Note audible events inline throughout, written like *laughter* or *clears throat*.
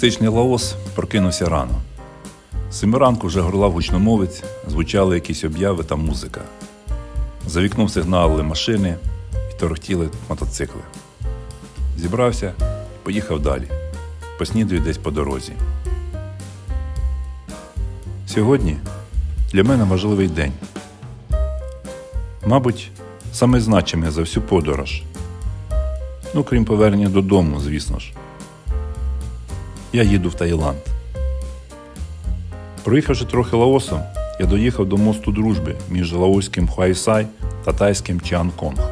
Комуністичний Лаос прокинувся рано. З семи ранку вже горлав гучномовець, звучали якісь обяви та музика. За вікном сигналили машини і торохтіли мотоцикли. Зібрався і поїхав далі. Поснідую десь по дорозі. Сьогодні для мене важливий день. Мабуть, саме значимий за всю подорож. Ну, крім повернення додому, звісно ж. Я їду в Таїланд. Проїхавши трохи Лаосом, я доїхав до мосту дружби між лаоським Хуайсай та тайським Чіанконг.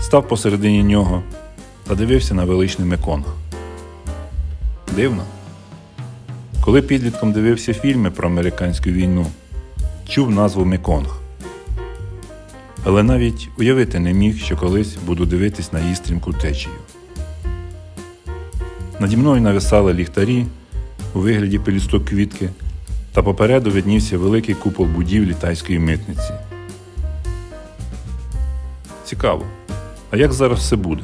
Став посередині нього та дивився на величний Меконг. Дивно. Коли підлітком дивився фільми про американську війну, чув назву Меконг. Але навіть уявити не міг, що колись буду дивитись на її стрімку течію. Наді мною нависали ліхтарі у вигляді пелюсток квітки, та попереду виднівся великий купол будівлі тайської митниці. Цікаво, а як зараз все буде?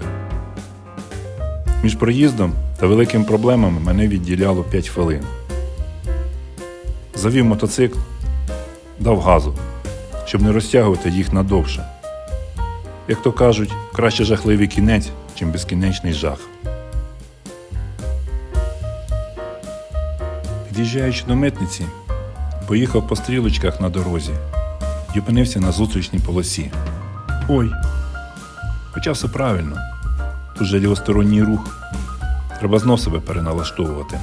Між проїздом та великими проблемами мене відділяло 5 хвилин. Завів мотоцикл, дав газу, щоб не розтягувати їх надовше. Як то кажуть, краще жахливий кінець, чим безкінечний жах. Під'їжджаючи до митниці, поїхав по стрілочках на дорозі і опинився на зустрічній полосі. Ой, хоча все правильно. Тут же лівосторонній рух. Треба знов себе переналаштовувати.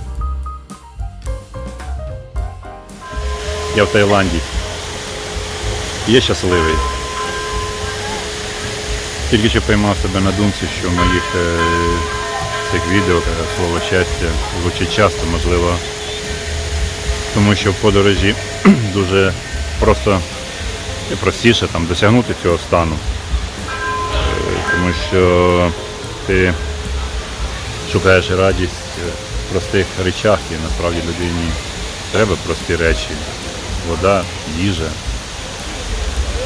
Я в Таїланді. Є щасливий. Тільки що поймав себе на думці, що в моїх е, цих відео е, слово щастя звучить часто, можливо, тому що в подорожі *clears throat* дуже просто і простіше там, досягнути цього стану. Е, Тому що ти шукаєш радість в простих речах і насправді людині треба прості речі. Вода, їжа,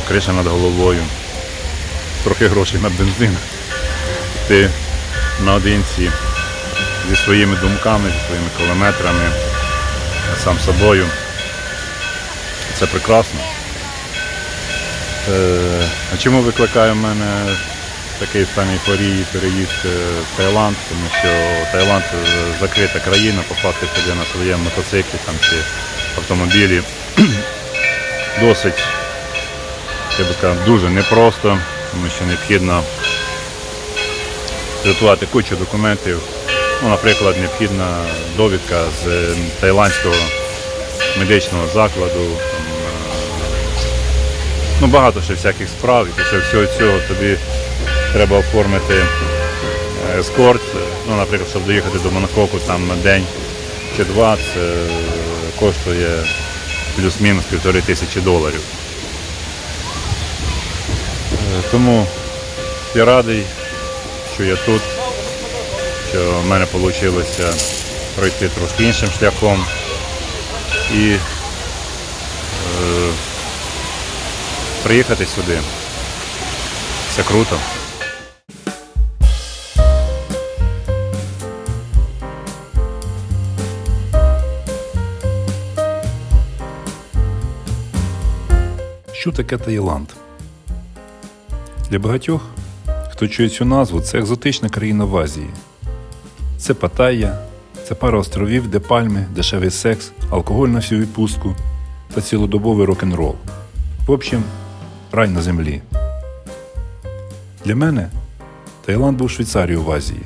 криша над головою, трохи грошей на бензин. Ти наодинці зі своїми думками, зі своїми кілометрами, сам собою. Це прекрасно. Е, а чому викликає в мене такий стан ейфорії переїзд е, в Таїланд? Тому що Таїланд е, закрита країна, попасти сюди на своєму мотоциклі там, чи автомобілі *clears throat* досить, я би сказав, дуже непросто, тому що необхідно підготувати кучу документів. Ну, наприклад, необхідна довідка з е, таїландського медичного закладу. е, Ну, багато ще всяких справ, і після всього цього тобі треба оформити е, ескорт. Ну, наприклад, щоб доїхати до Монококу там день чи два, це коштує плюс-мінус півтори тисячі доларів. Тому я радий, що я тут, що в мене вийшло пройти трошки іншим шляхом. І е, приїхати сюди. Це круто. Що таке Таїланд? Для багатьох, хто чує цю назву, це екзотична країна в Азії. Це Паттайя, це пара островів, де пальми, дешевий секс, алкоголь на всю відпустку та цілодобовий рок-н-рол. В общем, рай на землі. Для мене Таїланд був Швейцарією в Азії,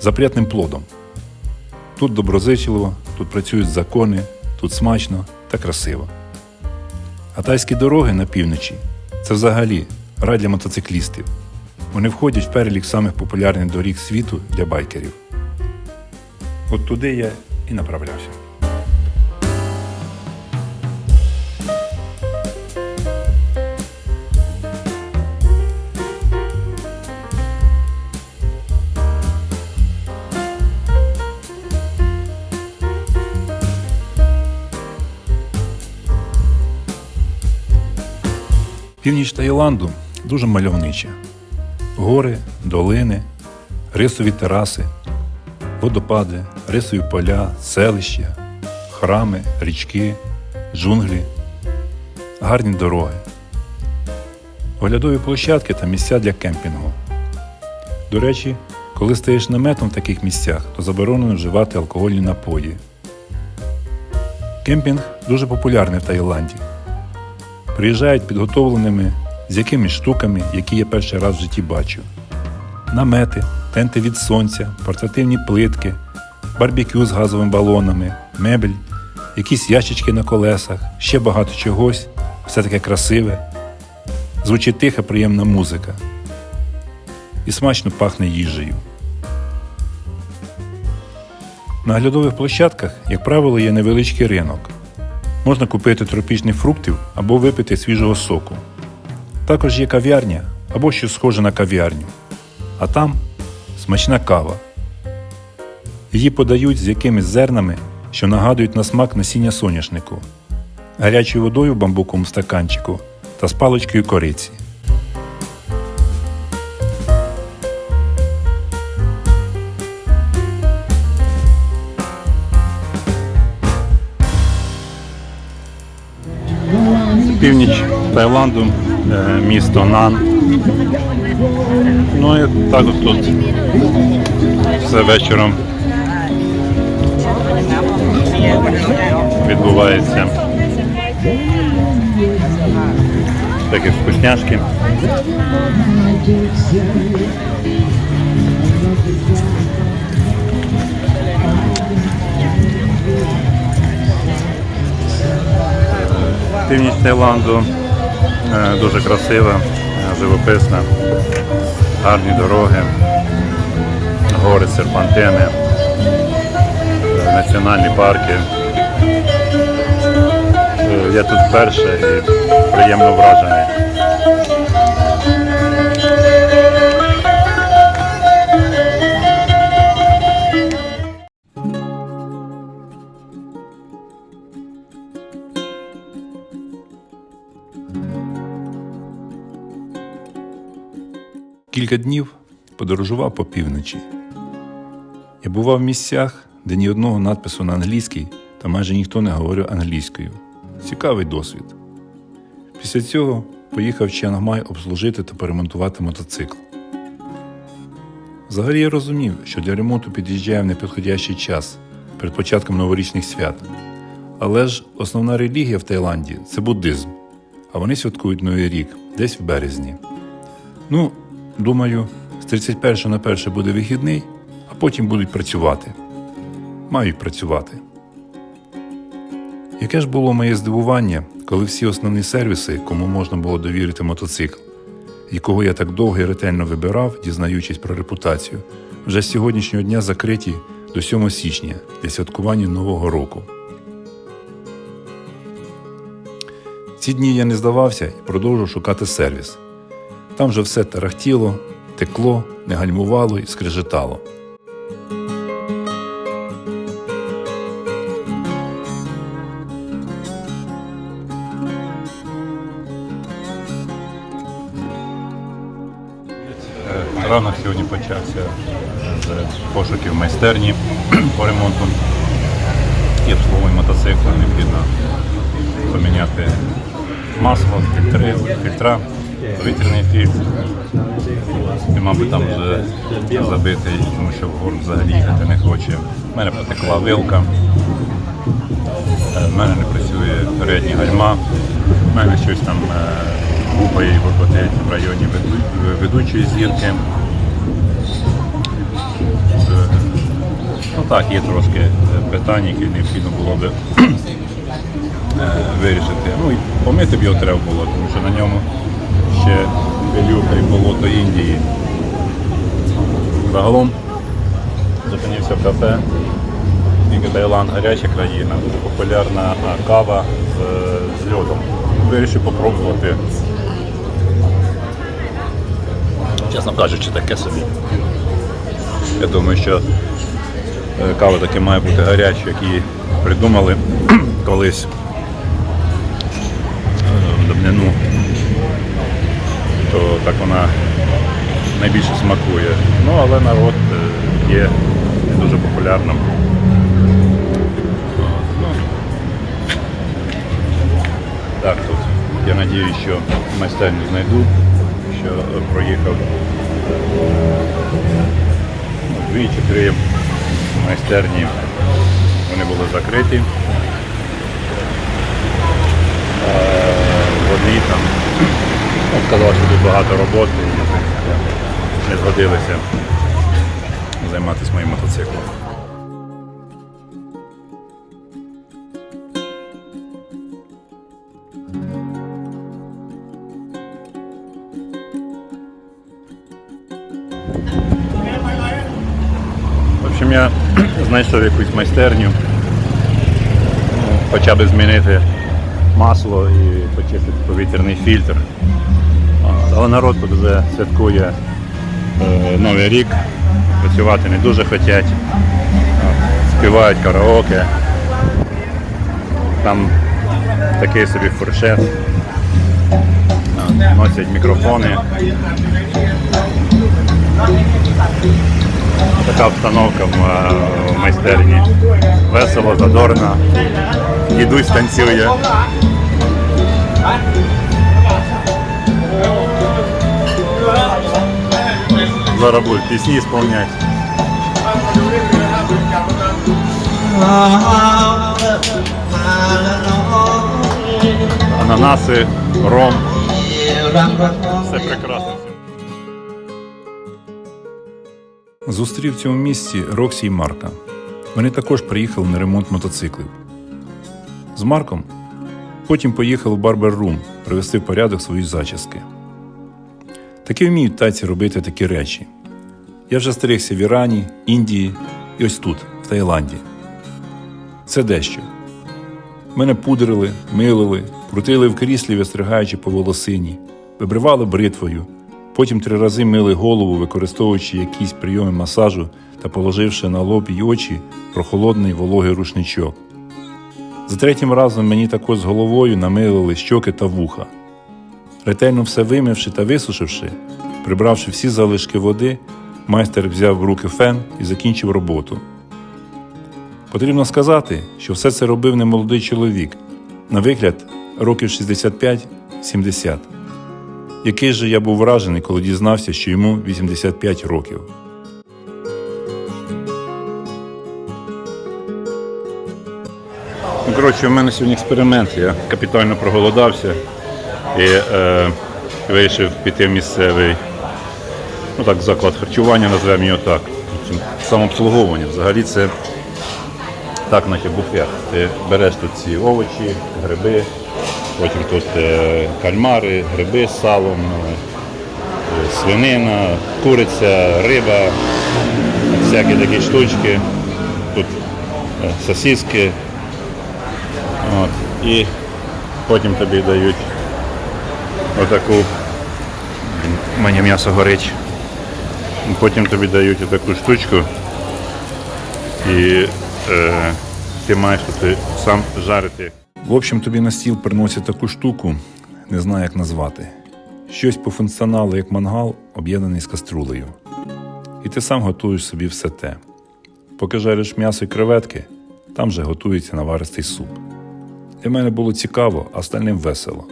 запрятним плодом. Тут доброзичливо, тут працюють закони, тут смачно та красиво. А тайські дороги на півночі це взагалі рай для мотоциклістів. Вони входять в перелік самих популярних доріг світу для байкерів. От туди я і направлявся. Північ Таїланду дуже мальовнича. Гори, долини, рисові тераси, водопади, рисові поля, селища, храми, річки, джунглі, гарні дороги, оглядові площадки та місця для кемпінгу. До речі, коли стаєш наметом в таких місцях, то заборонено вживати алкогольні напої. Кемпінг дуже популярний в Таїланді. Приїжджають підготовленими з якимись штуками, які я перший раз в житті бачу. Намети, тенти від сонця, портативні плитки, барбекю з газовими балонами, мебель, якісь ящички на колесах, ще багато чогось, все таке красиве. Звучить тиха, приємна музика. І смачно пахне їжею. На оглядових площадках, як правило, є невеличкий ринок. Можна купити тропічних фруктів або випити свіжого соку. Також є кав'ярня або щось схоже на кав'ярню. А там смачна кава. Її подають з якимись зернами, що нагадують на смак насіння соняшнику, гарячою водою в бамбуковому стаканчику та з паличкою кориці. Північ Таїланду, е, місто Нан. Ну і так от тут все вечором відбувається. Такі вкусняшки. Північ Таїланду е, дуже красива, живописна, гарні дороги, гори, серпантини, національні парки. Е, Я тут вперше і приємно вражений. Кілька днів подорожував по півночі. Я бував в місцях, де ні одного надпису на англійській та майже ніхто не говорив англійською. Цікавий досвід. Після цього поїхав Чангмай обслужити та поремонтувати мотоцикл. Взагалі я розумів, що для ремонту під'їжджає в непідходящий час перед початком новорічних свят. Але ж основна релігія в Таїланді це буддизм, а вони святкують Новий рік десь в березні. Ну, думаю, з 31 на 1 буде вихідний, а потім будуть працювати. Мають працювати. Яке ж було моє здивування, коли всі основні сервіси, кому можна було довірити мотоцикл, якого я так довго і ретельно вибирав, дізнаючись про репутацію, вже з сьогоднішнього дня закриті до 7 січня для святкування Нового року. Ці дні я не здавався і продовжував шукати сервіс. Там же все тарахтіло, текло, не гальмувало і скрежетало. Ранок сьогодні почався з пошуків майстерні по ремонту і обслуговування мотоцикла. Необхідно поміняти масло, фільтри, фільтра, повітряний фільтр. І, мабуть, там вже забитий, тому що вгору взагалі їхати не хоче. У мене потекла вилка, Е, в мене не працює передні гальма, в мене щось там гупає і горботить в районі ведучої зірки. Е, Ну так, є трошки е, питань, які необхідно було *clears throat* е, вирішити. Ну і помити б його треба було, тому що на ньому ще пилюка і болото Індії. Загалом зупинився в кафе. Оскільки Таїланд гаряча країна, дуже популярна кава з, з льодом. Вирішив попробувати. Чесно кажучи, таке собі. Я думаю, що е, кава таки має бути гарячою, як її придумали *clears throat* колись е, давнину, то так вона найбільше смакує. Ну, але народ е, є дуже популярна. От, ну, Так, тут я надіюсь, що майстерню знайду, що проїхав ну, дві чи три майстерні. Вони були закриті. Е, В одній там сказав, що тут багато роботи і не згодилися займатися моїм мотоциклом. В я *clears throat* знайшов якусь майстерню, ну, хоча б змінити масло і почистити повітряний фільтр. Але народ тут вже святкує е, Новий рік, працювати не дуже хочуть, співають караоке. Там такий собі фуршет, носять мікрофони. Така обстановка е, в майстерні. Весело, задорно. Дідусь танцює. Зараз будуть пісні сповнять. Ананаси, ром. Все прекрасно. Зустрів в цьому місці Роксі і Марка. Вони також приїхали на ремонт мотоциклів. З Марком потім поїхав в Барбер Рум привести в порядок свої зачіски. Таки вміють тайці робити такі речі. Я вже стерігся в Ірані, Індії і ось тут, в Таїланді. Це дещо. Мене пудрили, милили, крутили в кріслі, вистригаючи по волосині, вибривали бритвою, потім три рази мили голову, використовуючи якісь прийоми масажу та положивши на лоб й очі прохолодний вологий рушничок. За третім разом мені також з головою намилили щоки та вуха. Ретельно все вимивши та висушивши, прибравши всі залишки води, майстер взяв в руки фен і закінчив роботу. Потрібно сказати, що все це робив немолодий чоловік, на вигляд років 65-70. Який же я був вражений, коли дізнався, що йому 85 років. Ну, коротше, у мене сьогодні експеримент. Я капітально проголодався і е, вирішив піти в місцевий ну так, заклад харчування, називаємо його так. Самообслуговування. Взагалі це так, наче буфет. Ти береш тут ці овочі, гриби, потім тут е, кальмари, гриби з салом, е, свинина, куриця, риба, всякі такі штучки. Тут е, сосиски. От. І потім тобі дають отаку, у мене м'ясо горить. Потім тобі дають отаку штучку і е, ти маєш тут сам жарити. В общем, тобі на стіл приносять таку штуку, не знаю як назвати. Щось по функціоналу, як мангал, об'єднаний з каструлею. І ти сам готуєш собі все те. Поки жариш м'ясо і креветки, там же готується наваристий суп. Для мене було цікаво, а остальним весело.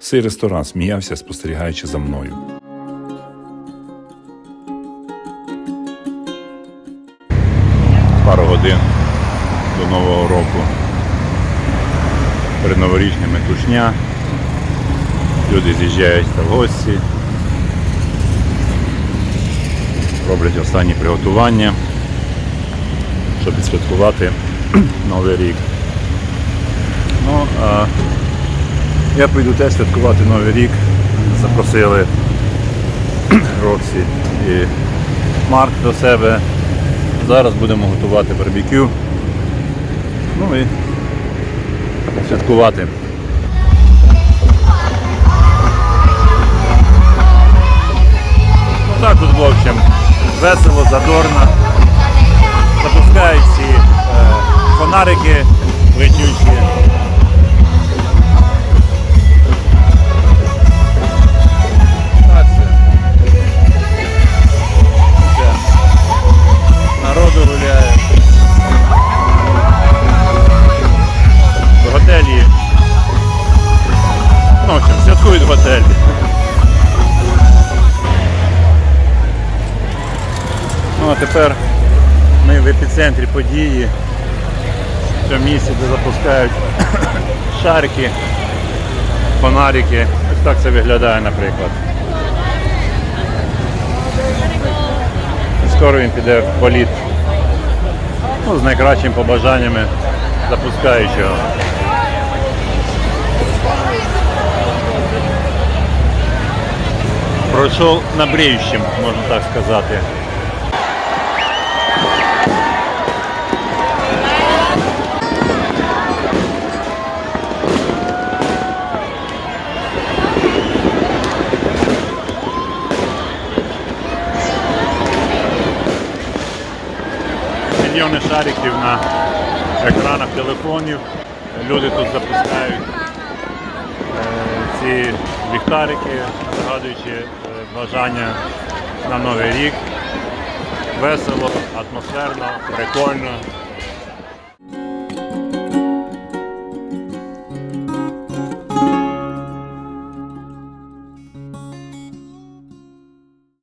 Цей ресторан сміявся, спостерігаючи за мною. Пару годин до Нового року. Перед новорічними тушня. Люди з'їжджають в гості. Роблять останні приготування, щоб відсвяткувати *clears throat* Новий рік. Ну, а я прийду теж святкувати Новий рік. Запросили *clears throat* Роксі і Марк до себе. Зараз будемо готувати барбекю. Ну і святкувати. Так тут, в общем, весело, задорно. Запускають ці е, фонарики летючі. Епіцентрі події. В цьому де запускають *coughs* шарики, фонарики. Ось так це виглядає, наприклад. Скоро він піде в політ ну, з найкращими побажаннями запускаючого. Пройшов на бреющим, можна так сказати. Мільйони шариків на екранах телефонів. Люди тут запускають е, ці ліхтарики, загадуючи е, бажання на Новий рік. Весело, атмосферно, прикольно.